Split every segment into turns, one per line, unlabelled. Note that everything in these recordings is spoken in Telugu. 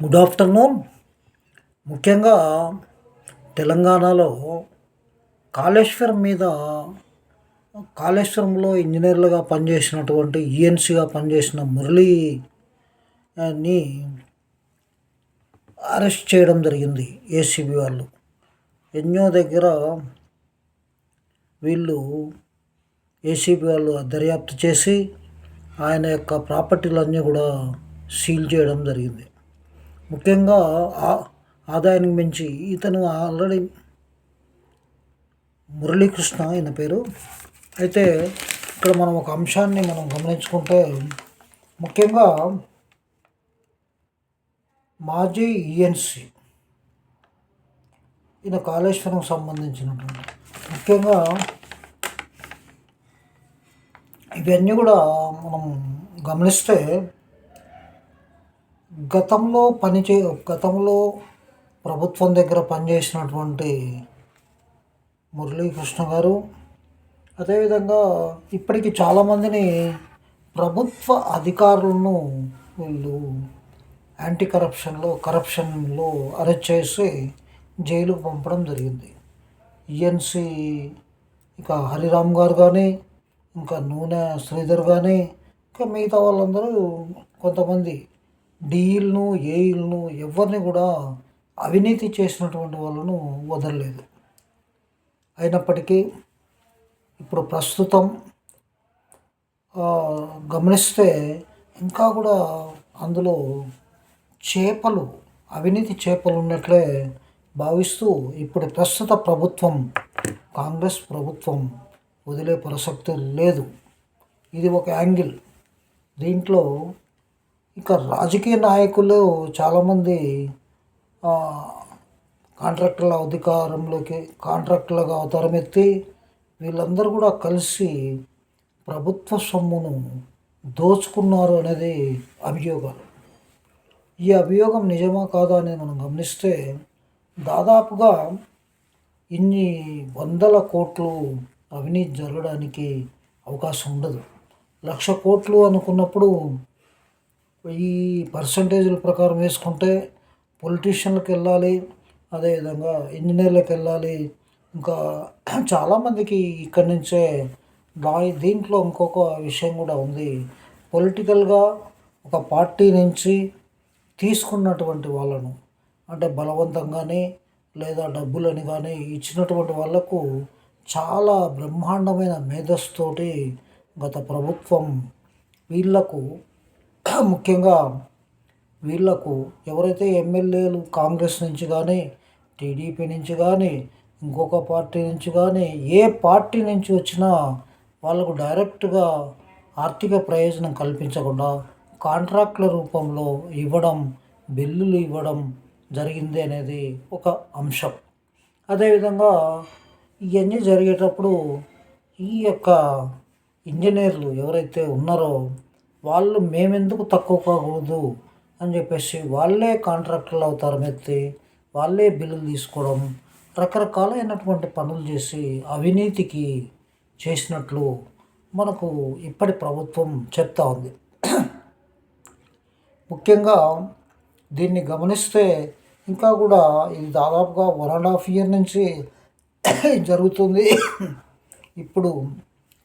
గుడ్ ఆఫ్టర్నూన్ ముఖ్యంగా తెలంగాణలో కాళేశ్వరం మీద కాళేశ్వరంలో ఇంజనీర్లుగా పనిచేసినటువంటి ఈఎన్సీగా పనిచేసిన మురళీని అరెస్ట్ చేయడం జరిగింది ఏసీబీ వాళ్ళు. ఎన్నో దగ్గర వీళ్ళు ఏసీబీ వాళ్ళు దర్యాప్తు చేసి ఆయన యొక్క ప్రాపర్టీలన్నీ కూడా సీల్ చేయడం జరిగింది. ముఖ్యంగా ఆ- ఆదాయానికి మించి ఇతను ఆల్రెడీ మురళీకృష్ణ ఈయన పేరు. అయితే ఇక్కడ మనం ఒక అంశాన్ని మనం గమనించుకుంటే ముఖ్యంగా మాజీ ఈఎన్సి ఈయన కాళేశ్వరం సంబంధించినటువంటి ముఖ్యంగా ఇవన్నీ కూడా మనం గమనిస్తే గతంలో పనిచే గతంలో ప్రభుత్వం దగ్గర పనిచేసినటువంటి మురళీకృష్ణ గారు అదేవిధంగా ఇప్పటికి చాలామందిని ప్రభుత్వ అధికారులను వీళ్ళు యాంటీ కరప్షన్లో కరప్షన్లో అరెస్ట్ చేసి జైలుకు పంపడం జరిగింది. ఈఎన్సి ఇక హరిరామ్ గారు కానీ ఇంకా నూనె శ్రీధర్ కానీ ఇంకా మిగతా వాళ్ళందరూ కొంతమంది డీఈలను ఏఈలను ఎవరిని కూడా అవినీతి చేసినటువంటి వాళ్ళను వదలలేదు. అయినప్పటికీ ఇప్పుడు ప్రస్తుతం గమనిస్తే ఇంకా కూడా అందులో చేపలు అవినీతి చేపలు ఉన్నట్లే భావిస్తూ ఇప్పుడు ప్రస్తుత ప్రభుత్వం కాంగ్రెస్ ప్రభుత్వం వదిలే ప్రసక్తి లేదు. ఇది ఒక యాంగిల్. దీంట్లో ఇక రాజకీయ నాయకులు చాలామంది కాంట్రాక్టర్ల అధికారంలోకి కాంట్రాక్టర్లుగా అవతారం ఎత్తి వీళ్ళందరూ కూడా కలిసి ప్రభుత్వ సొమ్మును దోచుకున్నారు అనేది అభియోగాలు. ఈ అభియోగం నిజమా కాదా అనేది మనం గమనిస్తే దాదాపుగా ఇన్ని వందల కోట్లు అవినీతి జరగడానికి అవకాశం ఉండదు. లక్ష కోట్లు అనుకున్నప్పుడు ఈ పర్సంటేజ్ల ప్రకారం వేసుకుంటే పొలిటీషియన్లకు వెళ్ళాలి అదేవిధంగా ఇంజనీర్లకు వెళ్ళాలి. ఇంకా చాలామందికి ఇక్కడి నుంచే దా దీంట్లో ఇంకొక విషయం కూడా ఉంది. పొలిటికల్గా ఒక పార్టీ నుంచి తీసుకున్నటువంటి వాళ్ళను అంటే బలవంతంగానే లేదా డబ్బులని కానీ ఇచ్చినటువంటి వాళ్ళకు చాలా బ్రహ్మాండమైన మేధస్సుతోటి గత ప్రభుత్వం వీళ్ళకు ముఖ్యంగా వీళ్ళకు ఎవరైతే ఎమ్మెల్యేలు కాంగ్రెస్ నుంచి కానీ టీడీపీ నుంచి కానీ ఇంకొక పార్టీ నుంచి కానీ ఏ పార్టీ నుంచి వచ్చినా వాళ్ళకు డైరెక్ట్గా ఆర్థిక ప్రయోజనం కల్పించకుండా కాంట్రాక్ట్ల రూపంలో ఇవ్వడం బిల్లులు ఇవ్వడం జరిగింది అనేది ఒక అంశం. అదేవిధంగా ఇవన్నీ జరిగేటప్పుడు ఈ యొక్క ఇంజనీర్లు ఎవరైతే ఉన్నారో వాళ్ళు మేమెందుకు తక్కువ కాకూడదు అని చెప్పేసి వాళ్ళే కాంట్రాక్టర్లు అవుతారు ఎత్తి వాళ్ళే బిల్లులు తీసుకోవడం రకరకాలైనటువంటి పనులు చేసి అవినీతికి చేసినట్లు మనకు ఇప్పటి ప్రభుత్వం చెప్తా ఉంది. ముఖ్యంగా దీన్ని గమనిస్తే ఇంకా కూడా ఇది దాదాపుగా వన్ అండ్ హాఫ్ ఇయర్ నుంచి జరుగుతుంది. ఇప్పుడు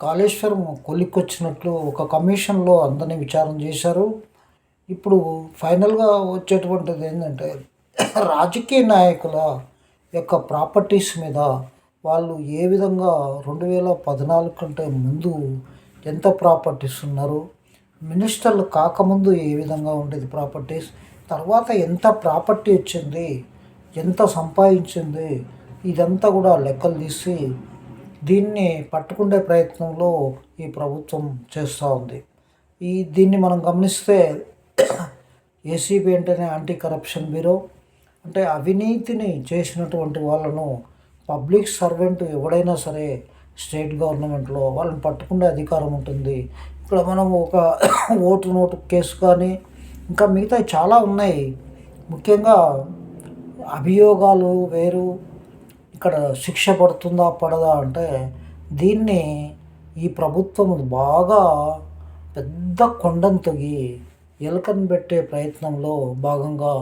కాళేశ్వరం కొలిక్కొచ్చినట్లు ఒక కమిషన్లో అందరినీ విచారణ చేశారు. ఇప్పుడు ఫైనల్గా వచ్చేటువంటిది ఏంటంటే రాజకీయ నాయకుల యొక్క ప్రాపర్టీస్ మీద వాళ్ళు ఏ విధంగా రెండు వేల పద్నాలుగు కంటే ముందు ఎంత ప్రాపర్టీస్ ఉన్నారు మినిస్టర్లు కాకముందు ఏ విధంగా ఉండేది ప్రాపర్టీస్ తర్వాత ఎంత ప్రాపర్టీ వచ్చింది ఎంత సంపాదించింది ఇదంతా కూడా లెక్కలు తీసి దీన్ని పట్టుకునే ప్రయత్నంలో ఈ ప్రభుత్వం చేస్తూ ఉంది. ఈ దీన్ని మనం గమనిస్తే ఏసీబీ అంటేనే యాంటీ కరప్షన్ బ్యూరో అంటే అవినీతిని చేసినటువంటి వాళ్ళను పబ్లిక్ సర్వెంట్ ఎవడైనా సరే స్టేట్ గవర్నమెంట్లో వాళ్ళని పట్టుకునే అధికారం ఉంటుంది. ఇక్కడ మనం ఒక ఓటు నోటు కేసు కానీ ఇంకా మిగతా చాలా ఉన్నాయి. ముఖ్యంగా అభియోగాలు వేరు ఇక్కడ శిక్ష పడుతుందా పడదా అంటే దీన్ని ఈ ప్రభుత్వం బాగా పెద్ద కొండను తొగి ఎలకను పెట్టే ప్రయత్నంలో భాగంగా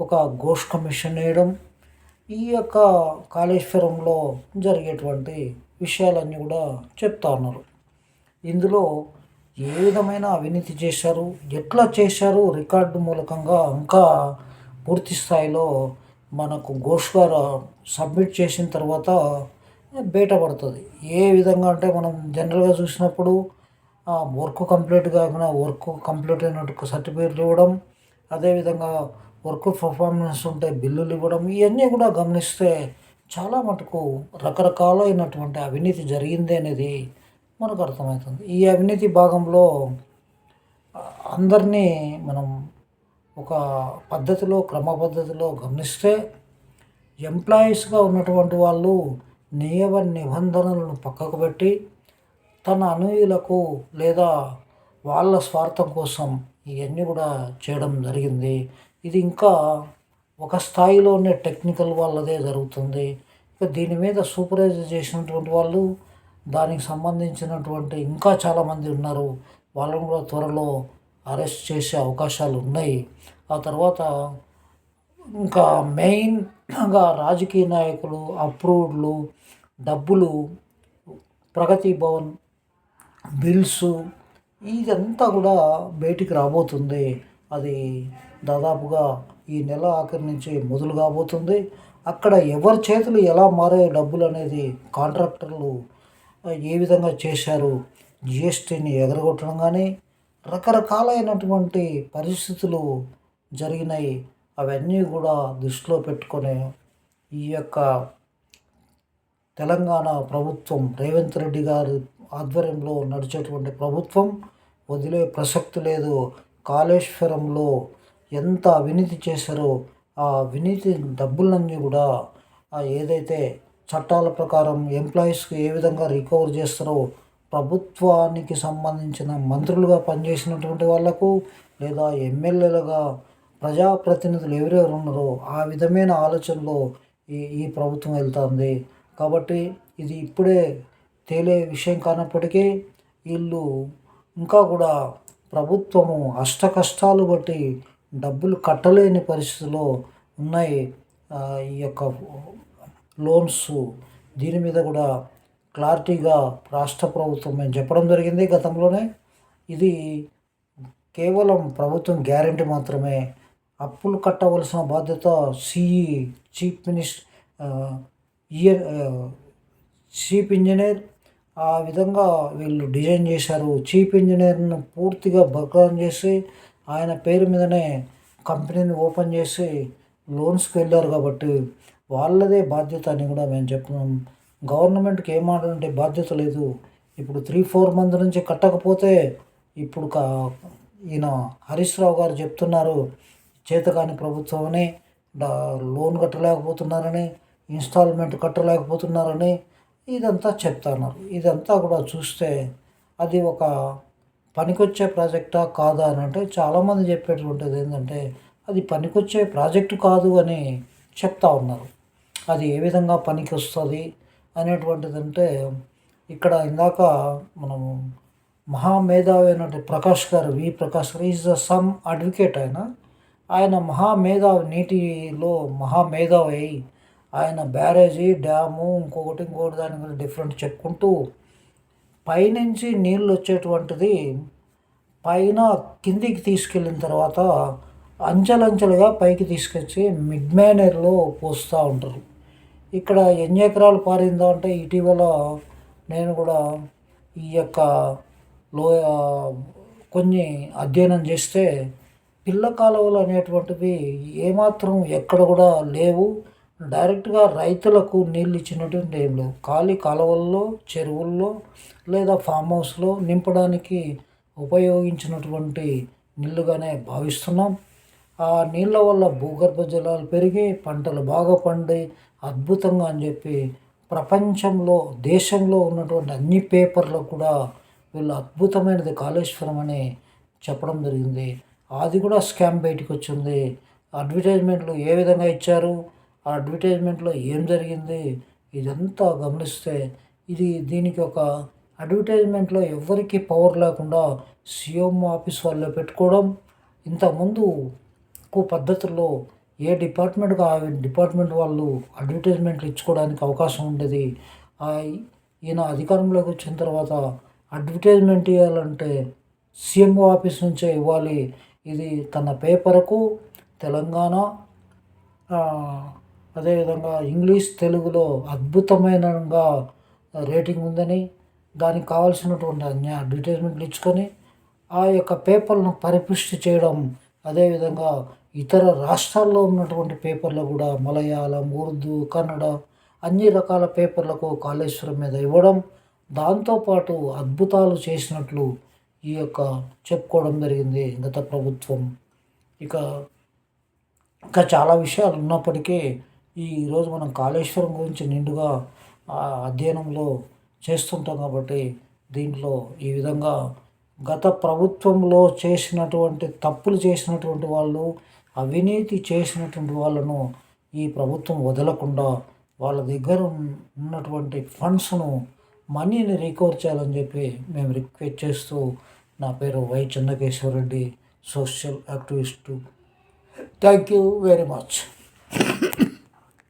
ఒక ఘోష్ కమిషన్ వేయడం ఈ యొక్క కాళేశ్వరంలో జరిగేటువంటి విషయాలన్నీ కూడా చెప్తా ఉన్నారు. ఇందులో ఏ విధమైన అవినీతి చేశారు ఎట్లా చేశారు రికార్డు మూలకంగా ఇంకా పూర్తి స్థాయిలో మనకు ఘోష్ గారు సబ్మిట్ చేసిన తర్వాత బయటపడుతుంది ఏ విధంగా అంటే మనం జనరల్గా చూసినప్పుడు వర్క్ కంప్లీట్ కాకుండా వర్క్ కంప్లీట్ అయినట్టు సర్టిఫికేట్లు ఇవ్వడం అదేవిధంగా వర్క్ పర్ఫార్మెన్స్ ఉంటే బిల్లులు ఇవ్వడం ఇవన్నీ కూడా గమనిస్తే చాలా మటుకు రకరకాలైనటువంటి అవినీతి జరిగింది అనేది మనకు అర్థమవుతుంది. ఈ అవినీతి భాగంలో అందరినీ మనం ఒక పద్ధతిలో క్రమ పద్ధతిలో గమనిస్తే ఎంప్లాయీస్గా ఉన్నటువంటి వాళ్ళు నియమ నిబంధనలను పక్కకు పెట్టి తన అనుయులకు లేదా వాళ్ళ స్వార్థం కోసం ఇవన్నీ కూడా చేయడం జరిగింది. ఇది ఇంకా ఒక స్థాయిలోనే టెక్నికల్ వాళ్ళదే జరుగుతుంది. ఇక దీని మీద సూపర్వైజ్ చేసినటువంటి వాళ్ళు దానికి సంబంధించినటువంటి ఇంకా చాలామంది ఉన్నారు. వాళ్ళని కూడా త్వరలో అరెస్ట్ చేసే అవకాశాలు ఉన్నాయి ఆ తర్వాత ఇంకా మెయిన్గా రాజకీయ నాయకులు అప్రూవ్డ్లు డబ్బులు ప్రగతి భవన్ బిల్స్ ఇదంతా కూడా బయటికి రాబోతుంది. అది దాదాపుగా ఈ నెల ఆఖరి నుంచి మొదలు కాబోతుంది. అక్కడ ఎవరి చేతులు ఎలా మారే డబ్బులు అనేది కాంట్రాక్టర్లు ఏ విధంగా చేశారు జిఎస్టీని ఎగరగొట్టడం కానీ రకరకాలైనటువంటి పరిస్థితులు జరిగినాయి. అవన్నీ కూడా దృష్టిలో పెట్టుకొని ఈ యొక్క తెలంగాణ ప్రభుత్వం రేవంత్ రెడ్డి గారి ఆధ్వర్యంలో నడిచేటువంటి ప్రభుత్వం వదిలే ప్రసక్తి లేదు. కాళేశ్వరంలో ఎంత అవినీతి చేశారో ఆ అవినీతి డబ్బులన్నీ కూడా ఏదైతే చట్టాల ప్రకారం ఎంప్లాయీస్కి ఏ విధంగా రికవర్ చేస్తారో ప్రభుత్వానికి సంబంధించిన మంత్రులుగా పనిచేసినటువంటి వాళ్ళకు లేదా ఎమ్మెల్యేలుగా ప్రజాప్రతినిధులు ఎవరెవరు ఉన్నారో ఆ విధమైన ఆలోచనలో ఈ ఈ ప్రభుత్వం వెళ్తుంది. కాబట్టి ఇది ఇప్పుడే తేలే విషయం కానప్పటికీ వీళ్ళు ఇంకా కూడా ప్రభుత్వము అష్ట కష్టాలు బట్టి డబ్బులు కట్టలేని పరిస్థితిలో ఉన్నాయి. ఈ యొక్క లోన్స్ దీని మీద కూడా క్లారిటీగా రాష్ట్ర ప్రభుత్వం మేము చెప్పడం జరిగింది గతంలోనే. ఇది కేవలం ప్రభుత్వం గ్యారంటీ మాత్రమే. అప్పులు కట్టవలసిన బాధ్యత CE chief minister year chief engineer. ఆ విధంగా వీళ్ళు డిజైన్ చేశారు. చీఫ్ ఇంజనీర్ను పూర్తిగా బగ్రాన్ చేసి ఆయన పేరు మీదనే కంపెనీని ఓపెన్ చేసి లోన్స్కి వెళ్ళారు కాబట్టి వాళ్ళదే బాధ్యత అని కూడా మేము చెప్పినాం. గవర్నమెంట్కి ఏమాటంటే బాధ్యత లేదు. ఇప్పుడు త్రీ ఫోర్ మంత్ నుంచి కట్టకపోతే ఇప్పుడు కా ఈయన హరీష్ రావు గారు చెప్తున్నారు చేతకాని ప్రభుత్వం అని లోన్ కట్టలేకపోతున్నారని ఇన్స్టాల్మెంట్ కట్టలేకపోతున్నారని ఇదంతా చెప్తున్నారు. ఇదంతా కూడా చూస్తే అది ఒక పనికొచ్చే ప్రాజెక్టా కాదా అని అంటే చాలామంది చెప్పేటువంటిది ఏంటంటే అది పనికొచ్చే ప్రాజెక్టు కాదు అని చెప్తా ఉన్నారు. అది ఏ విధంగా పనికి వస్తుంది అనేటువంటిది అంటే ఇక్కడ ఇందాక మనము మహామేధావి అయినటువంటి ప్రకాష్ గారు వి ప్రకాష్ గారు ఈజ్ ద సమ్ అడ్వకేట్ ఆయన. ఆయన మహామేధావి నీటిలో మహామేధావి అయి ఆయన బ్యారేజీ డ్యాము ఇంకొకటి ఇంకొకటి దాని గురించి డిఫరెంట్ చెప్పుకుంటూ పైనుంచి నీళ్ళు వచ్చేటువంటిది పైన కిందికి తీసుకెళ్ళిన తర్వాత అంచెలంచెలుగా పైకి తీసుకొచ్చి మిడ్ మేనర్లో పోస్తూ ఉంటారు. ఇక్కడ ఎన్ని ఎకరాలు పారిందా అంటే ఇటీవల నేను కూడా ఈ యొక్క లోయ కొన్ని అధ్యయనం చేస్తే పిల్ల కాలువలు అనేటువంటివి ఏమాత్రం ఎక్కడ కూడా లేవు. డైరెక్ట్గా రైతులకు నీళ్ళు ఇచ్చినటువంటి ఏం లేవు. ఖాళీ కాలువల్లో చెరువుల్లో లేదా ఫామ్ హౌస్లో నింపడానికి ఉపయోగించినటువంటి నీళ్ళుగానే భావిస్తున్నాం. ఆ నీళ్ళ వల్ల భూగర్భ జలాలు పెరిగి పంటలు బాగా పండి అద్భుతంగా అని చెప్పి ప్రపంచంలో దేశంలో ఉన్నటువంటి అన్ని పేపర్లు కూడా వీళ్ళు అద్భుతమైనది కాళేశ్వరం అని చెప్పడం జరిగింది. అది కూడా స్కామ్ బయటకు వచ్చింది. అడ్వర్టైజ్మెంట్లు ఏ విధంగా ఇచ్చారు? ఆ అడ్వర్టైజ్మెంట్లో ఏం జరిగింది? ఇదంతా గమనిస్తే ఇది దీనికి ఒక అడ్వర్టైజ్మెంట్లో ఎవరికి పవర్ లేకుండా సీఎం ఆఫీస్ వాళ్ళు పెట్టుకోవడం ఇంతకుముందు తక్కువ పద్ధతుల్లో ఏ డిపార్ట్మెంట్గా ఆ డిపార్ట్మెంట్ వాళ్ళు అడ్వర్టైజ్మెంట్లు ఇచ్చుకోవడానికి అవకాశం ఉండేది. ఆ ఈయన అధికారంలోకి వచ్చిన తర్వాత అడ్వర్టైజ్మెంట్ ఇవ్వాలంటే సీఎంఓ ఆఫీస్ నుంచే ఇవ్వాలి. ఇది తన పేపర్కు తెలంగాణ అదేవిధంగా ఇంగ్లీష్ తెలుగులో అద్భుతమైనగా రేటింగ్ ఉందని దానికి కావాల్సినటువంటి అన్ని అడ్వర్టైజ్మెంట్లు ఇచ్చుకొని ఆ యొక్క పేపర్లను పరిపుష్టి చేయడం అదేవిధంగా ఇతర రాష్ట్రాల్లో ఉన్నటువంటి పేపర్లు కూడా మలయాళం ఉర్దూ కన్నడ అన్ని రకాల పేపర్లకు కాళేశ్వరం మీద ఇవ్వడం దాంతోపాటు అద్భుతాలు చేసినట్లు ఈ యొక్క చెప్పుకోవడం జరిగింది గత ప్రభుత్వం. ఇక ఇంకా చాలా విషయాలు ఉన్నప్పటికీ ఈరోజు మనం కాళేశ్వరం గురించి నిండుగా ఆ అధ్యయనంలో చేస్తుంటాం కాబట్టి దీంట్లో ఈ విధంగా గత ప్రభుత్వంలో చేసినటువంటి తప్పులు చేసినటువంటి వాళ్ళు అవినీతి చేసినటువంటి వాళ్ళను ఈ ప్రభుత్వం వదలకుండా వాళ్ళ దగ్గర ఉన్నటువంటి ఫండ్స్ను మనీని రికవర్ చేయాలని చెప్పి మేము రిక్వెస్ట్ చేస్తూ నా పేరు Y Chennakeshwara Reddy social activist. Thank you very much.